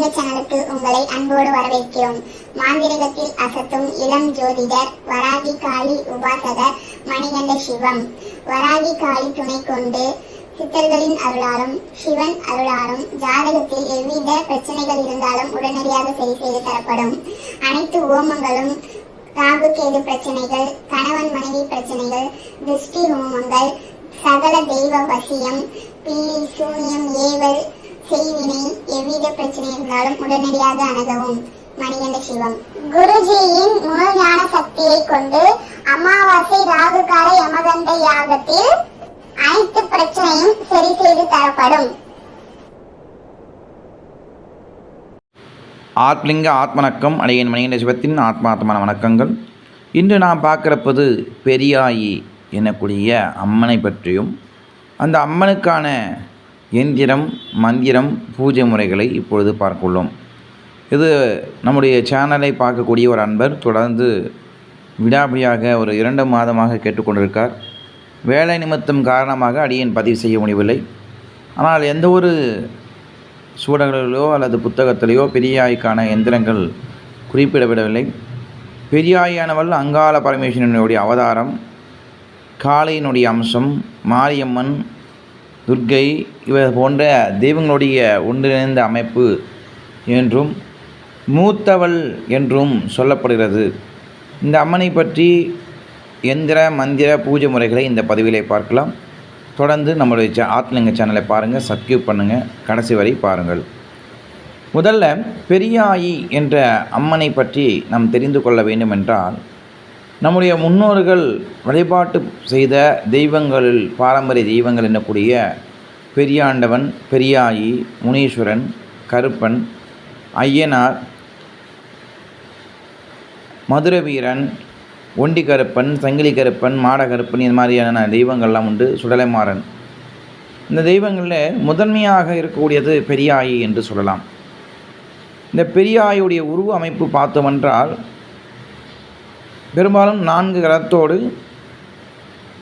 மாந்திரிக சேனலுக்கு உங்களை அன்போடு வரவேற்கிறோம். மாந்திரிகத்தில் அசத்தும் இளம் ஜோதிடர் வராகி காளி உபாசகர் மணிகண்ட சிவம். வராகி காளி துணை கொண்டு சித்தர்களின் அருளாலும் சிவன் அருளாலும் ஜாதகத்தில் எவ்வித பிரச்சனைகள் இருந்தாலும் உடனடியாக சரி செய்து தரப்படும். அனைத்து ஓமங்களும் ராகு கேது பிரச்சனைகள் கணவன் மனைவி பிரச்சனைகள் திருஷ்டி ஹோமங்கள் சகல தெய்வ வசியம் பில்லி சூனியம் ஏவல் செய்வினை எவ்வித பிரச்சனை இருந்தாலும் உடனடியாக அணுகவும். மணிகண்ட சிவம். குருஜியின் முழு ஞான சக்தியை கொண்டு அமாவாசை யமகண்ட யாகத்தில் அனைத்து பிரச்சனையும் சரி செய்து தரப்படும். ஆத்லிங்க ஆத்மணக்கம் அடையின் மணிகண்ட சிவத்தின் ஆத்மாத்மான வணக்கங்கள். இன்று நாம் பார்க்குறப்பது பெரியாயி எனக்கூடிய அம்மனை பற்றியும் அந்த அம்மனுக்கான எந்திரம் மந்திரம் பூஜை முறைகளை இப்பொழுது பார்க்குள்ளோம் இது நம்முடைய சேனலை பார்க்கக்கூடிய ஒரு அன்பர் தொடர்ந்து விடாபிடியாக ஒரு இரண்டு மாதமாக கேட்டுக்கொண்டிருக்கார். வேலை நிமித்தம் காரணமாக அடியேன் பதிவு செய்ய முடியவில்லை. ஆனால் எந்த ஒரு சூடங்களிலோ அல்லது புத்தகத்திலேயோ பெரியாய்க்கான எந்திரங்கள் குறிப்பிடப்படவில்லை. பெரியாயானவள் அங்காள பரமேஸ்வரனுடைய அவதாரம் காளையினுடைய அம்சம் மாரியம்மன் துர்க்கை இவை போன்ற தெய்வங்களுடைய ஒன்றிணைந்த அமைப்பு என்றும் மூத்தவள் என்றும் சொல்லப்படுகிறது. இந்த அம்மனை பற்றி எந்திர மந்திர பூஜை முறைகளை இந்த பதிவிலே பார்க்கலாம். தொடர்ந்து நம்மளுடைய சே ஆத்லிங்க சேனலை பாருங்கள் சப்ஸ்கிரைப் பண்ணுங்கள் கடைசி வரை பாருங்கள். முதல்ல பெரியாயி என்ற அம்மனை பற்றி நாம் தெரிந்து கொள்ள வேண்டுமென்றால் நம்முடைய முன்னோர்கள் வழிபாட்டு செய்த தெய்வங்களில் பாரம்பரிய தெய்வங்கள் என்னக்கூடிய பெரியாண்டவன் பெரியாயி முனீஸ்வரன் கருப்பன் ஐயனார் மதுரவீரன் ஒண்டி கருப்பன் சங்கிலி கருப்பன் மாடகருப்பன் இந்த இது மாதிரியான தெய்வங்கள்லாம் உண்டு சுடலைமாறன். இந்த தெய்வங்களில் முதன்மையாக இருக்கக்கூடியது பெரியாயி என்று சொல்லலாம். இந்த பெரியாயுடைய உருவ அமைப்பு பார்த்தோமென்றால் பெரும்பாலும் நான்கு கரத்தோடு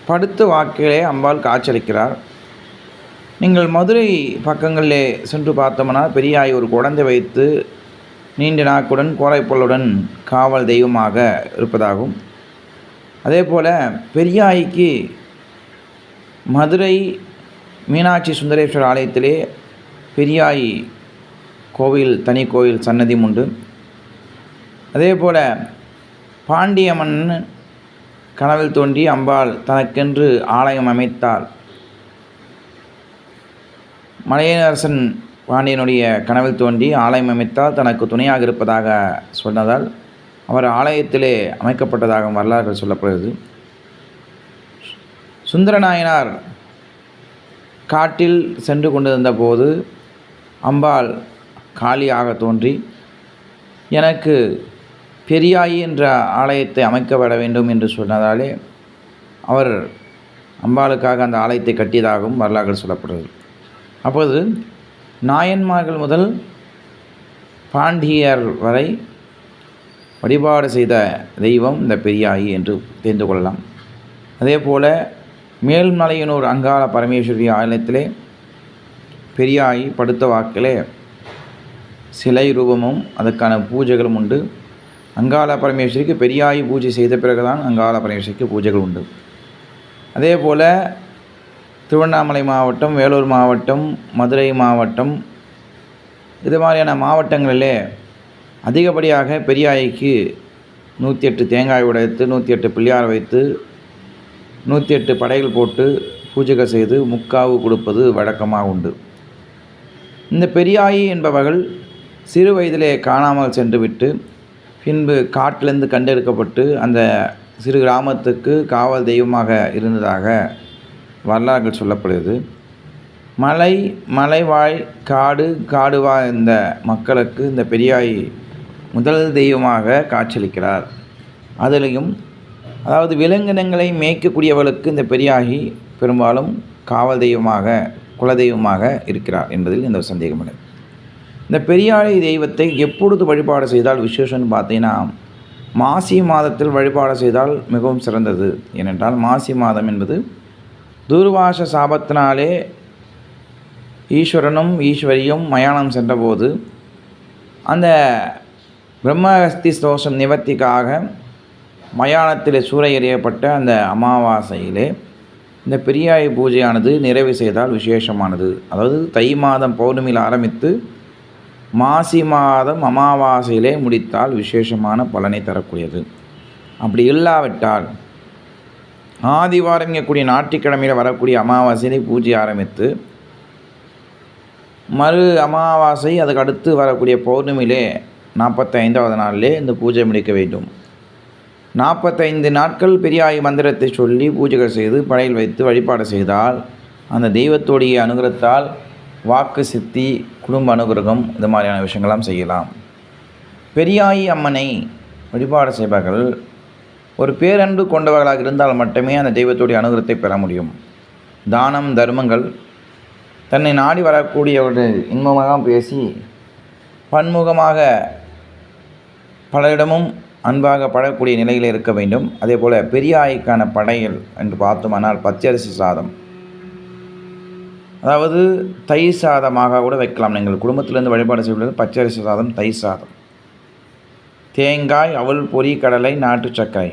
படுத்த வாக்கிலே அம்பாள் காட்சியளிக்கிறார். நீங்கள் மதுரை பக்கங்களிலே சென்று பார்த்தோம்னா பெரியாய் ஒரு குழந்தை வைத்து நீண்ட நாக்குடன் கோரைப்பொல்லுடன் காவல் தெய்வமாக இருப்பதாகும். அதே போல் பெரியாய்க்கு மதுரை மீனாட்சி சுந்தரேஸ்வரர் ஆலயத்திலே பெரியாய் கோவில் தனி கோவில் சன்னதியும் உண்டு. அதே போல் பாண்டிய மன்னன் கனவில் தோன்றி அம்பாள் தனக்கென்று ஆலயம் அமைத்தாள். மலையரசன் பாண்டியனுடைய கனவில் தோன்றி ஆலயம் அமைத்தால் தனக்கு துணையாக இருப்பதாக சொன்னதால் அவர் ஆலயத்திலே அமைக்கப்பட்டதாக வரலாறு சொல்லப்படுகிறது. சுந்தரநாயனார் காட்டில் சென்று கொண்டிருந்த போது அம்பாள் காளியாக தோன்றி எனக்கு பெரியாயி என்ற ஆலயத்தை அமைக்கப்பட வேண்டும் என்று சொன்னதாலே அவர் அம்பாளுக்காக அந்த ஆலயத்தை கட்டியதாகவும் வரலாறு சொல்லப்படுகிறது. அப்போது நாயன்மார்கள் முதல் பாண்டியர் வரை வழிபாடு செய்த தெய்வம் இந்த பெரியாயி என்று தெரிந்து கொள்ளலாம். அதே போல் மேல்மலையனூர் அங்காள பரமேஸ்வரி ஆலயத்திலே பெரியாயி படுத்த வாக்கிலே சிலை ரூபமும் அதற்கான பூஜைகளும் உண்டு. அங்காள பரமேஸ்வரிக்கு பெரியாயி பூஜை செய்த பிறகுதான் அங்காள பரமேஸ்வரிக்கு பூஜைகள் உண்டு. அதே போல் திருவண்ணாமலை மாவட்டம் வேலூர் மாவட்டம் மதுரை மாவட்டம் இது மாதிரியான மாவட்டங்களிலே அதிகப்படியாக பெரியாய்க்கு நூற்றி எட்டு தேங்காய் உடைத்து நூற்றி எட்டு பிள்ளையார் வைத்து நூற்றி எட்டு படைகள் போட்டு பூஜைகள் செய்து முக்காவு கொடுப்பது வழக்கமாக உண்டு. இந்த பெரியாயி என்பவர்கள் சிறு வயதிலே காணாமல் சென்றுவிட்டு பின்பு காட்டிலிருந்து கண்டெடுக்கப்பட்டு அந்த சிறு கிராமத்துக்கு காவல் தெய்வமாக இருந்ததாக வரலாறுகள் சொல்லப்படுகிறது. மலை மலைவாழ் காடு காடு வாழ்ந்த மக்களுக்கு இந்த பெரியாய் முதல் தெய்வமாக காட்சியளிக்கிறார். அதிலையும் அதாவது விலங்கினங்களை மேய்க்கக்கூடியவளுக்கு இந்த பெரியாகி பெரும்பாலும் காவல் தெய்வமாக குலதெய்வமாக இருக்கிறார் என்பதில் எந்த சந்தேகமில்லை இந்த பெரியாழி தெய்வத்தை எப்பொழுது வழிபாடு செய்தால் விசேஷம்னு பார்த்தீங்கன்னா மாசி மாதத்தில் வழிபாடு செய்தால் மிகவும் சிறந்தது. ஏனென்றால் மாசி மாதம் என்பது தூர்வாச சாபத்தினாலே ஈஸ்வரனும் ஈஸ்வரியும் மயானம் சென்றபோது அந்த பிரம்மஹஸ்தி ஸ்தோஷம் நிவர்த்திக்காக மயானத்தில் சூறை எறியப்பட்ட அந்த அமாவாசையிலே இந்த பெரியாய் பூஜையானது நிறைவு செய்தால் விசேஷமானது. அதாவது தை மாதம் பௌர்ணமியில் ஆரம்பித்து மாசி மாதம் அமாவாசையிலே முடித்தால் விசேஷமான பலனை தரக்கூடியது. அப்படி இல்லாவிட்டால் ஆதிவாரம் இங்கக்கூடிய ஞாயிற்றுக்கிழமையில் வரக்கூடிய அமாவாசையிலே பூஜை ஆரம்பித்து மறு அமாவாசை அதுக்கு அடுத்து வரக்கூடிய பௌர்ணமியிலே நாற்பத்தைந்தாவது நாளிலே இந்த பூஜை முடிக்க வேண்டும். நாற்பத்தைந்து நாட்கள் பெரியாய் மந்திரத்தை சொல்லி பூஜைகள் செய்து படையில் வைத்து வழிபாடு செய்தால் அந்த தெய்வத்துடைய அனுகிரத்தால் வாக்கு சித்தி குடும்ப அனுகிரகம் இது மாதிரியான விஷயங்கள்லாம் செய்யலாம். பெரியாயி அம்மனை வழிபாடு செய்பவர்கள் ஒரு பேரன்பு கொண்டவர்களாக இருந்தால் மட்டுமே அந்த தெய்வத்துடைய அனுகிரகத்தை பெற முடியும். தானம் தர்மங்கள் தன்னை நாடி வரக்கூடியவர்கள் இன்பமாக பேசி பன்முகமாக பலரிடமும் அன்பாக படக்கூடிய நிலையில் இருக்க வேண்டும். அதே போல் பெரியாய்க்கான படையல் என்று பார்த்தோமானால் பச்சரிசி சாதம். அதாவது தை சாதமாக கூட வைக்கலாம். நீங்கள் குடும்பத்திலேருந்து வழிபாடு செய்வது பச்சரிசி சாதம் தை சாதம். தேங்காய் அவல் பொரி கடலை நாட்டு சர்க்கரை.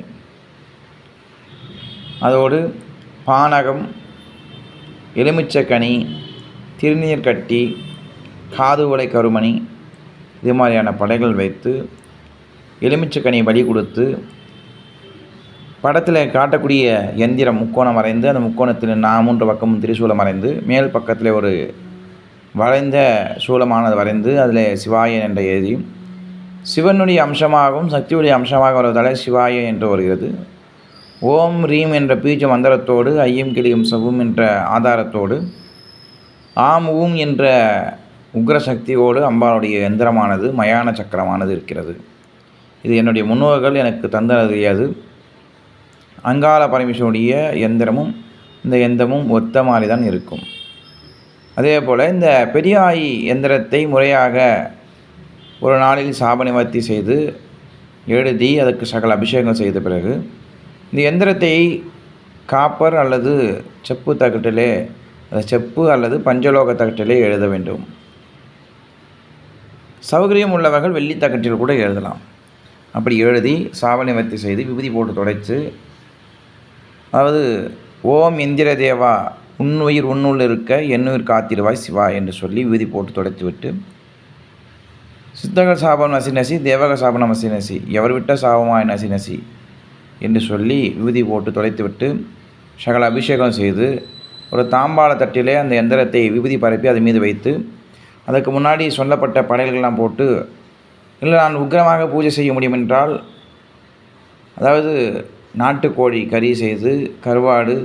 அதோடு பானகம் எலுமிச்சக்கனி திருநீர் கட்டி காதுவளை கருமணி இது மாதிரியான படைகள் வைத்து எலுமிச்சக்கனி பலி கொடுத்து படத்தில் காட்டக்கூடிய எந்திரம் முக்கோணம் வரைந்து அந்த முக்கோணத்தில் நான் மூன்று பக்கமும் திரிசூலம் வரைந்து மேல் பக்கத்தில் ஒரு வளைந்த சூலமானது வரைந்து அதில் சிவாயன் என்ற எழுதி சிவனுடைய அம்சமாகவும் சக்தியுடைய அம்சமாக வருவதால் சிவாய என்று வருகிறது. ஓம் ரீம் என்ற பீஜ மந்திரத்தோடு ஐயம் கிளியும் சவும் என்ற ஆதாரத்தோடு ஆம் ஊம் என்ற உக்ர சக்தியோடு அம்பாளுடைய எந்திரமானது மயான சக்கரமானது இருக்கிறது. இது என்னுடைய முன்னோர்கள் எனக்கு தந்தது தெரியாது. அங்காள பரமேஸ்வருடைய எந்திரமும் இந்த எந்திரமும் ஒத்த மாதிரி தான் இருக்கும். அதே போல் இந்த பெரியாயி எந்திரத்தை முறையாக ஒரு நாளில் சாப நிவர்த்தி செய்து எழுதி அதற்கு சகல அபிஷேகம் செய்த பிறகு இந்த எந்திரத்தை காப்பர் அல்லது செப்பு தகட்டிலே செப்பு அல்லது பஞ்சலோக தகட்டிலே எழுத வேண்டும். சௌகரியம் உள்ளவர்கள் வெள்ளி தகட்டில் கூட எழுதலாம். அப்படி எழுதி சாப நிவர்த்தி செய்து விபூதி போட்டு துடைத்து அதாவது ஓம் இந்திர தேவா உன்னுயிர் உன்னுள் இருக்க என்னுயிர் காத்திருவாய் சிவா என்று சொல்லி விதி போட்டு துடைத்துவிட்டு சித்தக சாபம் நசி நசி தேவக சாபம் நசி நசி எவர் விட்ட சாபமாய் நசி நசி என்று சொல்லி விபூதி போட்டு துடைத்துவிட்டு சகல அபிஷேகம் செய்து ஒரு தாம்பாள தட்டிலே அந்த எந்திரத்தை விபூதி பரப்பி அது மீது வைத்து அதற்கு முன்னாடி சொல்லப்பட்ட படையல்கள்லாம் போட்டு இல்லை நான் உக்கிரமாக பூஜை செய்ய முடியும் என்றால் அதாவது நாட்டுக்கோழி கறி செய்து கருவாடு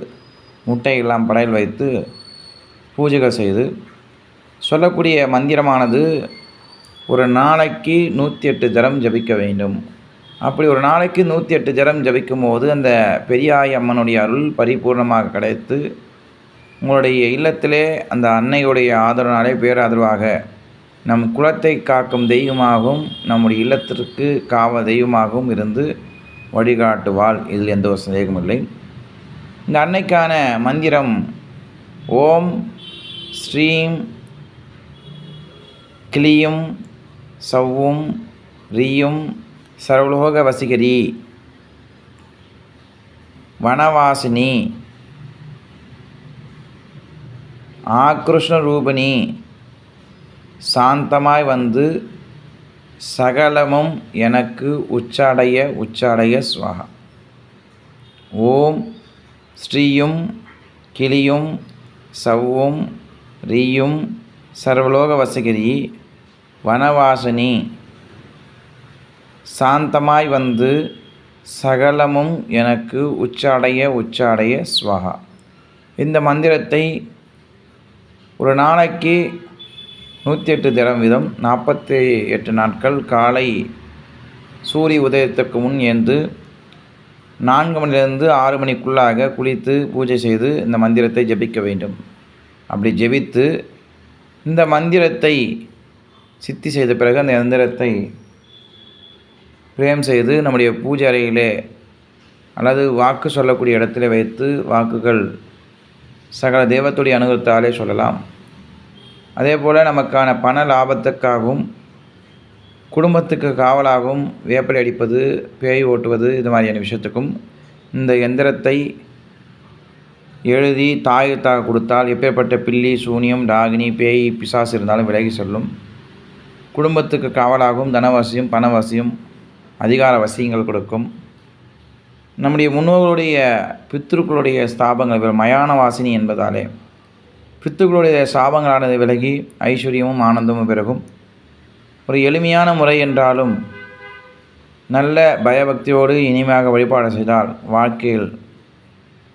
முட்டையெல்லாம் படையல் வைத்து பூஜைகள் செய்து சொல்லக்கூடிய மந்திரமானது ஒரு நாளைக்கு நூற்றி எட்டு ஜரம் ஜபிக்க வேண்டும். அப்படி ஒரு நாளைக்கு நூற்றி எட்டு ஜரம் ஜபிக்கும் போது அந்த பெரியாய் அம்மனுடைய அருள் பரிபூர்ணமாக கிடைத்து உங்களுடைய இல்லத்திலே அந்த அன்னையுடைய ஆதரவினாலே பேராதரவாக நம் குலத்தை காக்கும் தெய்வமாகவும் நம்முடைய இல்லத்திற்கு காவ தெய்வமாகவும் இருந்து வழிகாட்டுவாள். இதில் எந்த ஒரு சந்தேகமும் இல்லை. இந்த அன்னைக்கான மந்திரம் ஓம் ஸ்ரீம் கிளியும் சவ்வும் ரியும் சர்வலோக வசிகரி வனவாசினி ஆக்ருஷ்ண ரூபிணி சாந்தமாய் வந்து சகலமும் எனக்கு உச்சாடைய உச்சாடைய ஸ்வஹா ஓம் ஸ்ரீயும் கிளியும் சவ்வும் ரீயும் சர்வலோக வசகிரி வனவாசினி சாந்தமாய் வந்து சகலமும் எனக்கு உச்சாடைய உச்சாடைய ஸ்வஹா இந்த மந்திரத்தை ஒரு நாளைக்கு நூற்றி எட்டு தினம் வீதம் நாற்பத்தி எட்டு நாட்கள் காலை சூரிய உதயத்திற்கு முன் என்று நான்கு மணிலிருந்து ஆறு மணிக்குள்ளாக குளித்து பூஜை செய்து இந்த மந்திரத்தை ஜெபிக்க வேண்டும். அப்படி ஜெபித்து இந்த மந்திரத்தை சித்தி செய்த பிறகு அந்த எந்திரத்தை பிரேம் செய்து நம்முடைய பூஜை அறையிலே அல்லது வாக்கு சொல்லக்கூடிய இடத்துல வைத்து வாக்குகள் சகல தெய்வத்துடைய அனுகூலத்தாலே சொல்லலாம். அதே போல் நமக்கான பண லாபத்துக்காகவும் குடும்பத்துக்கு காவலாகவும் வேப்பிலை அடிப்பது பேய் ஓட்டுவது இது மாதிரியான விஷயத்துக்கும் இந்த எந்திரத்தை எழுதி தாயத்தாக கொடுத்தால் எப்பேற்பட்ட பில்லி சூனியம் டாகினி பேய் பிசாசு இருந்தாலும் விலகி செல்லும். குடும்பத்துக்கு காவலாகவும் தனவசியும் பணவசியும் அதிகார வசியங்கள் கொடுக்கும். நம்முடைய முன்னோர்களுடைய பித்திருக்களுடைய ஸ்தாபங்கள் மயான வாசினி என்பதாலே பித்துக்களுடைய சாபங்களானது விலகி ஐஸ்வர்யமும் ஆனந்தமும் பிறகும். ஒரு எளிமையான முறை என்றாலும் நல்ல பயபக்தியோடு இனிமையாக வழிபாடு செய்தால் வாழ்க்கையில்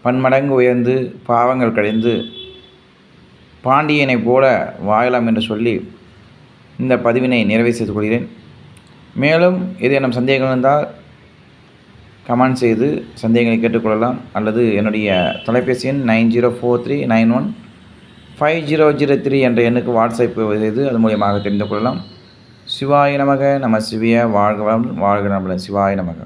பன்மடங்கு உயர்ந்து பாவங்கள் கழிந்து பாண்டியனைப் போல வாழலாம் என்று சொல்லி இந்த பதிவினை நிறைவு செய்து கொள்கிறேன். மேலும் ஏதேனும் சந்தேகங்கள் இருந்தால் கமெண்ட் செய்து சந்தேகங்களை கேட்டுக்கொள்ளலாம். அல்லது என்னுடைய தொலைபேசி எண் nine zero four three nine one five zero zero three என்ற எண்ணுக்கு வாட்ஸ்அப் செய்து அது மூலியமாக தெரிந்து கொள்ளலாம். சிவாய நமக நம சிவிய வாழ்க வாழ்க நம்பளன் சிவாய நமக.